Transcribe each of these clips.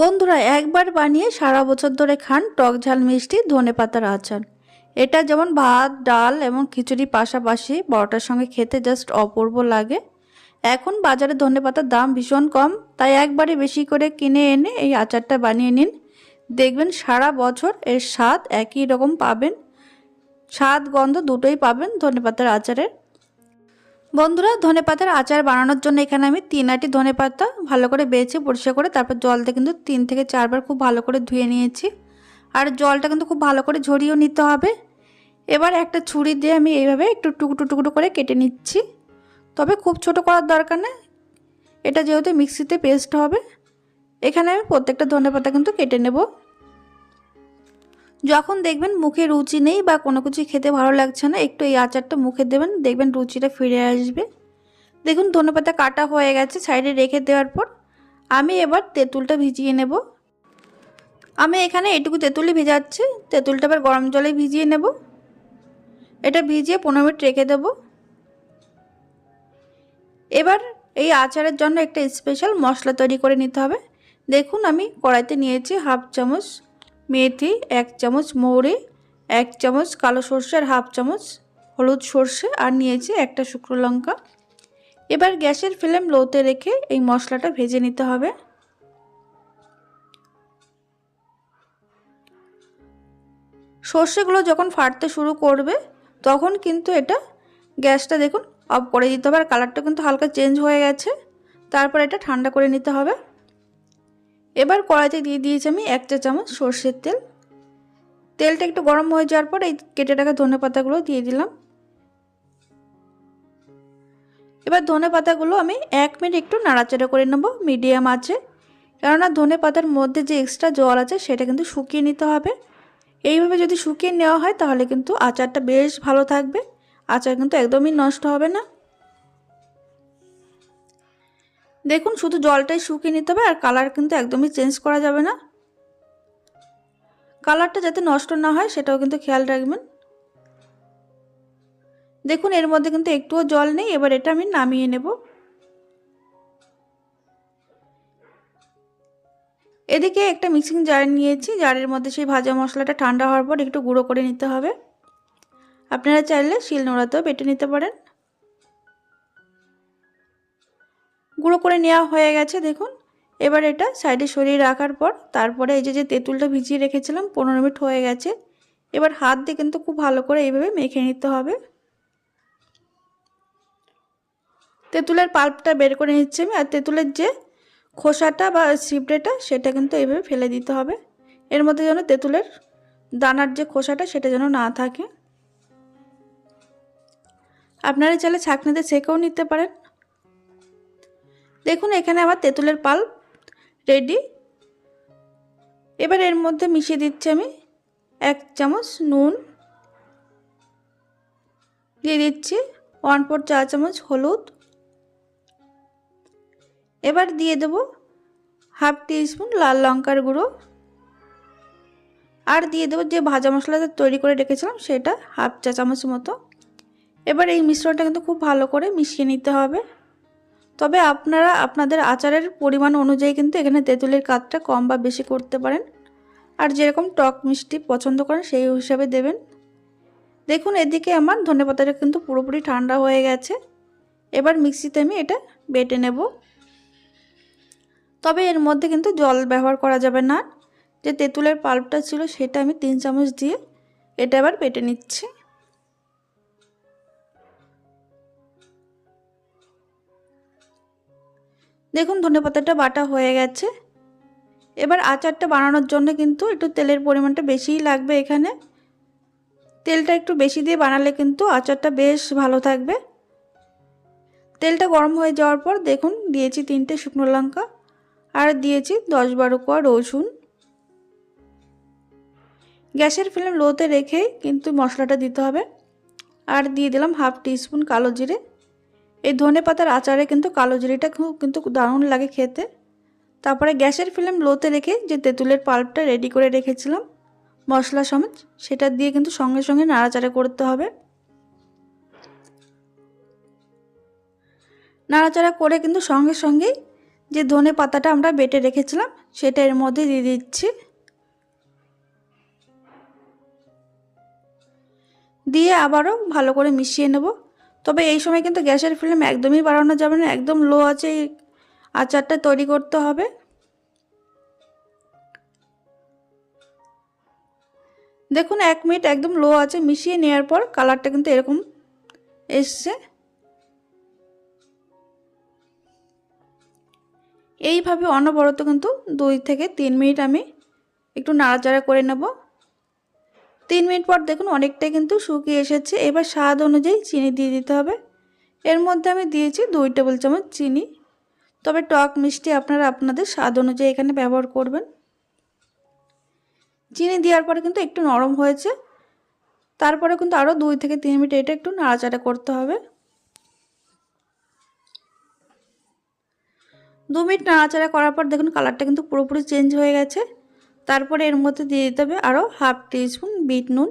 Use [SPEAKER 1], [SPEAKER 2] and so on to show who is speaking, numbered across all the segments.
[SPEAKER 1] বন্ধুরা, একবার বানিয়ে সারা বছর ধরে খান টক ঝাল মিষ্টি ধনে পাতার আচার। এটা যেমন ভাত, ডাল এবং খিচুড়ি পাশাপাশি বড়টার সঙ্গে খেতে জাস্ট অপূর্ব লাগে। এখন বাজারে ধনে পাতার দাম ভীষণ কম, তাই একবারে বেশি করে কিনে এনে এই আচারটা বানিয়ে নিন। দেখবেন সারা বছর এর স্বাদ একই রকম পাবেন। স্বাদ, গন্ধ দুটোই পাবেন ধনে পাতার আচারের। বন্ধুরা ধনে পাতার আচার বানানোর জন্য এখানে আমি তিন আটি ধনে পাতা ভালো করে বেছে পরিষ্কার করে তারপর জল দিয়ে কিন্তু তিন থেকে চারবার খুব ভালো করে ধুয়ে নিয়েছি। আর জলটা কিন্তু খুব ভালো করে ঝরিয়েও নিতে হবে। এবার একটা ছুরি দিয়ে আমি এইভাবে একটু টুকরো টুকরো করে কেটে নিচ্ছি। তবে খুব ছোট করার দরকার নেই। এটা যেহেতু মিক্সিতে পেস্ট হবে, এখানে আমি প্রত্যেকটা ধনে পাতা কিন্তু কেটে নেব। যখন দেখবেন মুখে রুচি নেই বা কোনো কিছু খেতে ভালো লাগছে না, একটু এই আচারটা মুখে দেবেন, দেখবেন রুচিটা ফিরে আসবে। দেখুন, ধনেপাতা কাটা হয়ে গেছে, সাইডে রেখে দেওয়ার পর আমি এবার তেঁতুলটা ভিজিয়ে নেব। আমি এখানে এটুকু তেঁতুলই ভেজাচ্ছি, তেঁতুলটা এবার গরম জলে ভিজিয়ে নেব। এটা ভিজিয়ে পনেরো মিনিট রেখে দেব। এবার এই আচারের জন্য একটা স্পেশাল মশলা তৈরি করে নিতে হবে। দেখুন, আমি কড়াইতে নিয়েছি হাফ চামচ মেথি এক চামচ মৌরি, এক চামচ কালো সর্ষে আর হাফ চামচ হলুদ সর্ষে আর নিয়েছি একটা শুকনো লঙ্কা। এবার গ্যাসের ফ্লেম লোতে রেখে এই মশলাটা ভেজে নিতে হবে। সর্ষেগুলো যখন ফাটতে শুরু করবে, তখন কিন্তু এটা গ্যাসটা দেখুন অফ করে দিতে হবে আর কালারটা কিন্তু হালকা চেঞ্জ হয়ে গেছে। তারপর এটা ঠান্ডা করে নিতে হবে। এবার কড়াইতে দিয়ে দিয়েছি আমি এক চা চামচ সর্ষের তেল। তেলটা একটু গরম হয়ে যাওয়ার পর এই কেটে রাখা ধনে পাতাগুলো দিয়ে দিলাম। এবার ধনে পাতাগুলো আমি এক মিনিট একটু নাড়াচাড়া করে নেব, মিডিয়াম আছে। কেননা ধনে পাতার মধ্যে যে এক্সট্রা জল আছে সেটা কিন্তু শুকিয়ে নিতে হবে। এইভাবে যদি শুকিয়ে নেওয়া হয় তাহলে কিন্তু আচারটা বেশ ভালো থাকবে। আচার কিন্তু একদমই নষ্ট হবে না। দেখুন, শুধু জলটাই শুকিয়ে নিতে হবে আর কালার কিন্তু একদমই চেঞ্জ করা যাবে না। কালারটা যাতে নষ্ট না হয়, সেটাও কিন্তু খেয়াল রাখবেন। দেখুন, এর মধ্যে কিন্তু একটুও জল নেই, এবার এটা আমি নামিয়ে নেব। এদিকে একটা মিক্সিং জার নিয়েছি জারের মধ্যে সেই ভাজা মশলাটা ঠান্ডা হওয়ার পর একটু গুঁড়ো করে নিতে হবে। আপনারা চাইলে শিল নোড়াতেও বেটে নিতে পারেন। গুঁড়ো করে নেওয়া হয়ে গেছে, দেখুন। এবার এটা সাইডে সরিয়ে রাখার পর তারপরে এই যে যে তেঁতুলটা ভিজিয়ে রেখেছিলাম, পনেরো মিনিট হয়ে গেছে। এবার হাত দিয়ে কিন্তু খুব ভালো করে এইভাবে মেখে নিতে হবে। তেঁতুলের পাল্পটা বের করে নিচ্ছি আমি, আর তেঁতুলের যে খোসাটা বা সিপড়েটা সেটা কিন্তু এইভাবে ফেলে দিতে হবে। এর মধ্যে যেন তেঁতুলের দানার যে খোসাটা, সেটা যেন না থাকে। আপনারা চাইলে ছাঁকনিতে সেকেও নিতে পারেন। দেখুন, এখানে আমার তেঁতুলের পাল রেডি এবার এর মধ্যে মিশিয়ে দিচ্ছি আমি এক চামচ নুন। দিয়ে দিচ্ছি ওয়ান ফোর চা চামচ হলুদ। এবার দিয়ে দেব হাফ স্পুন লাল লঙ্কার গুঁড়ো। আর দিয়ে দেবো যে ভাজা মশলাটা তৈরি করে রেখেছিলাম সেটা হাফ চা চামচ মতো। এবার এই মিশ্রণটা কিন্তু খুব ভালো করে মিশিয়ে নিতে হবে। তবে আপনারা আপনাদের আচারের পরিমাণ অনুযায়ী কিন্তু এখানে তেঁতুলের কাতটা কম বা বেশি করতে পারেন। আর যেরকম টক মিষ্টি পছন্দ করেন সেই হিসাবে দেবেন। দেখুন, এদিকে আমার ধনেপাতাটা কিন্তু পুরোপুরি ঠান্ডা হয়ে গেছে। এবার মিক্সিতে আমি এটা বেটে নেব। তবে এর মধ্যে কিন্তু জল ব্যবহার করা যাবে না। যে তেঁতুলের পাল্পটা ছিল সেটা আমি তিন চামচ দিয়ে এটা এবার বেটে নিচ্ছি। দেখুন ধনে পাতাটা বাটা হয়ে গেছে। এবার আচারটা বানানোর জন্য কিন্তু একটু তেলের পরিমাণটা বেশিই লাগবে এখানে। তেলটা একটু বেশি দিয়ে বানালে কিন্তু আচারটা বেশ ভালো থাকবে। তেলটা গরম হয়ে যাওয়ার পর দেখুন দিয়েছি তিনটে শুকনো লঙ্কা আর দিয়েছি দশ বারো কোয়া রসুন। গ্যাসের ফ্লেম লোতে রেখেই কিন্তু মশলাটা দিতে হবে। আর দিয়ে দিলাম হাফ টিস্পুন কালো জিরে। এই ধনে পাতার আচারে কিন্তু কালো জিরিটা কিন্তু দারুণ লাগে খেতে। তারপরে গ্যাসের ফ্লেম লোতে রেখে যে তেঁতুলের পাল্পটা রেডি করে রেখেছিলাম, মশলা সমেত, সেটা দিয়ে কিন্তু সঙ্গে সঙ্গে নাড়াচাড়া করতে হবে। নাড়াচাড়া করে কিন্তু সঙ্গে সঙ্গেই যে ধনে পাতাটা আমরা বেটে রেখেছিলাম, সেটা এর মধ্যে দিয়ে দিচ্ছি। দিয়ে আবারও ভালো করে মিশিয়ে নেব। তবে এই সময় কিন্তু গ্যাসের ফ্লেম একদমই বাড়ানো যাবে না, একদম লো আছে আচারটা তৈরি করতে হবে। দেখুন, এক মিনিট একদম লো আছে মিশিয়ে নেওয়ার পর কালারটা কিন্তু এরকম এসছে। এইভাবে অনবরত কিন্তু দুই থেকে তিন মিনিট আমি একটু নাড়াচাড়া করে নেব। তিন মিনিট পর দেখুন অনেকটাই কিন্তু শুকিয়ে এসেছে। এবার স্বাদ অনুযায়ী চিনি দিয়ে দিতে হবে। এর মধ্যে আমি দিয়েছি দুই টেবিল চামচ চিনি। তবে টক মিষ্টি আপনারা আপনাদের স্বাদ অনুযায়ী এখানে ব্যবহার করবেন। চিনি দেওয়ার পরে কিন্তু একটু নরম হয়েছে। তারপরে কিন্তু আরও দুই থেকে তিন মিনিট এটা একটু নাড়াচাড়া করতে হবে। দু মিনিট নাড়াচাড়া করার পর দেখুন কালারটা কিন্তু পুরোপুরি চেঞ্জ হয়ে গেছে। তারপরে এর মধ্যে দিয়ে দিতে হবে আরও হাফ টিস্পুন বিট নুন।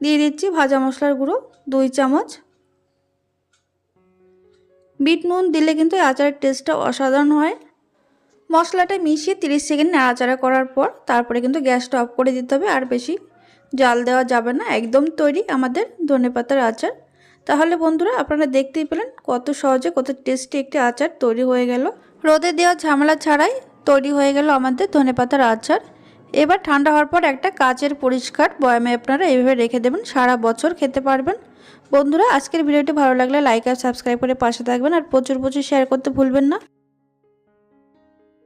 [SPEAKER 1] দিয়ে দিচ্ছি ভাজা মশলার গুঁড়ো, দুই চামচ। বিট নুন দিলে কিন্তু আচারের টেস্টটা অসাধারণ হয়। মশলাটা মিশিয়ে 30 সেকেন্ড নাড়াচাড়া করার পর তারপরে কিন্তু গ্যাসটা অফ করে দিতে হবে। আর বেশি জাল দেওয়া যাবে না, একদম তৈরি আমাদের ধনেপাতার আচার। তাহলে বন্ধুরা, আপনারা দেখতেই পেলেন কত সহজে, কত টেস্টি একটি আচার তৈরি হয়ে গেল। রোদে দেওয়া ঝামেলা ছাড়াই তৈরি হয়ে গেল আমাদের ধনেপাতার আচার। এবার ঠান্ডা হওয়ার পর একটা কাচের পরিষ্কার বয়ামে আপনারা এইভাবে রেখে দেবেন, সারা বছর খেতে পারবেন। বন্ধুরা, আজকের ভিডিওটি ভালো লাগলে লাইক আর সাবস্ক্রাইব করে পাশে থাকবেন আর প্রচুর প্রচুর শেয়ার করতে ভুলবেন না।